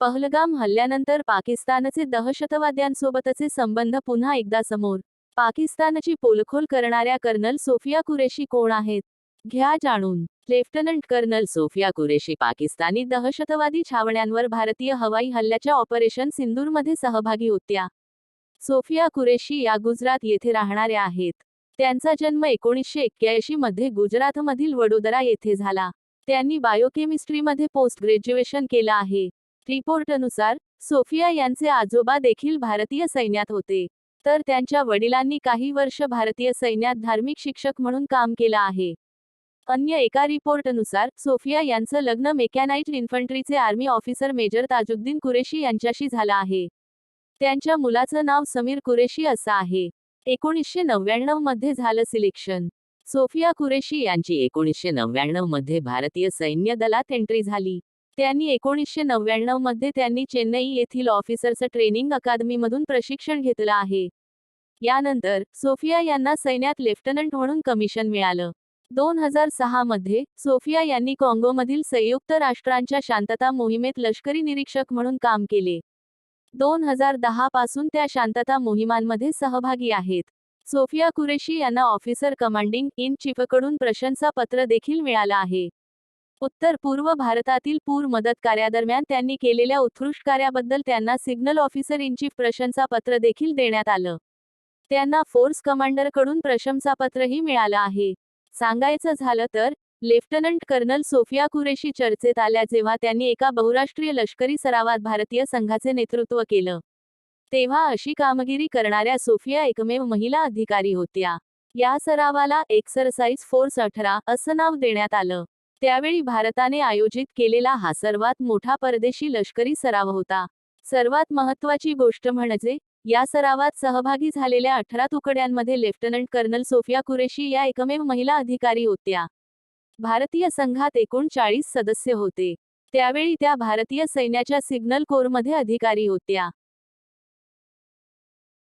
पहलगाम हल्ल्यानंतर पाकिस्तानचे दहशतवाद्यांसोबतचे संबंध पुन्हा एकदा समोर. पाकिस्तानची पोलखोल करणाऱ्या कर्नल सोफिया कुरेशी कोण आहेत? घ्या जाणून. Lieutenant colonel Sofia Qureshi Pakistani दहशतवादी छावण्यांवर भारतीय हवाई हल्ल्याच्या ऑपरेशन सिंदूरमध्ये सहभागी होत्या. सोफिया कुरेशी या गुजरात येथे राहणाऱ्या आहेत. त्यांचा जन्म एकोणीसशे एक्क्याऐंशी मध्ये गुजरातमधील वडोदरा येथे झाला. त्यांनी बायोकेमिस्ट्रीमध्ये पोस्ट ग्रॅज्युएशन केलं आहे. रिपोर्टनुसार सोफिया यांचे आजोबा देखील भारतीय सैन्यात होते. तर त्यांच्या वडिलांनी काही वर्ष भारतीय सैन्यात धार्मिक शिक्षक म्हणून काम केलं आहे. अन्य एका रिपोर्टनुसार सोफिया यांचं लग्न mechanised इन्फंट्रीचे army officer major Tajuddin Qureshi यांच्याशी झालं आहे. त्यांच्या मुलाचं नाव समीर कुरेशी असं आहे. एकोणीसशे नव्याण्णवमध्ये झालं सिलेक्शन. सोफिया कुरेशी यांची एकोणीसशे नव्याण्णवमध्ये भारतीय सैन्य दलात एंट्री झाली. त्यांनी एकोणीसशे नव्याण्णवमध्ये त्यांनी चेन्नई येथील ऑफिसर्स ट्रेनिंग अकादमीमधून प्रशिक्षण घेतलं आहे. यानंतर सोफिया यांना सैन्यात लेफ्टनंट म्हणून कमिशन मिळालं. दोन हजार सहा मध्ये सोफिया यांनी काँगोमधील संयुक्त राष्ट्रांच्या शांतता मोहिमेत लष्करी निरीक्षक म्हणून काम केले. दोन हजार दहा पासून त्या शांतता मोहिमांमध्ये सहभागी आहेत. सोफिया कुरेशी यांना ऑफिसर कमांडिंग इन चीफकडून प्रशंसापत्र देखील मिळालं आहे. उत्तर पूर्व भारतातील पूर मदत कार्यादरम्यान त्यांनी केलेल्या उत्कृष्ट कार्याबद्दल त्यांना सिग्नल ऑफिसर इन चीफ प्रशंसापत्र देखील देण्यात आलं. त्यांना फोर्स कमांडरकडून प्रशंसापत्रही मिळालं आहे. सांगायचं झालं तर लेफ्टनंट कर्नल सोफिया कुरेशी चर्चेत आल्या जेव्हा त्यांनी एका बहुराष्ट्रीय लष्करी सरावात भारतीय संघाचे नेतृत्व केलं. तेव्हा अशी कामगिरी करणाऱ्या सोफिया एकमेव महिला अधिकारी होत्या. या सरावाला एक्सरसाइज फोर्स अठरा असं नाव देण्यात आलं. त्यावेळी भारताने आयोजित केलेला हा सर्वात मोठा परदेशी लष्करी सराव होता. सर्वात महत्वाची गोष्ट म्हणजे या सरावात सहभागी झालेल्या अठरा तुकड्यांमध्ये लेफ्टनंट कर्नल सोफिया कुरेशी या एकमेव महिला अधिकारी होत्या. भारतीय संघात एकूण चाळीस सदस्य होते. त्यावेळी त्या भारतीय सैन्याच्या सिग्नल कोरमध्ये अधिकारी होत्या.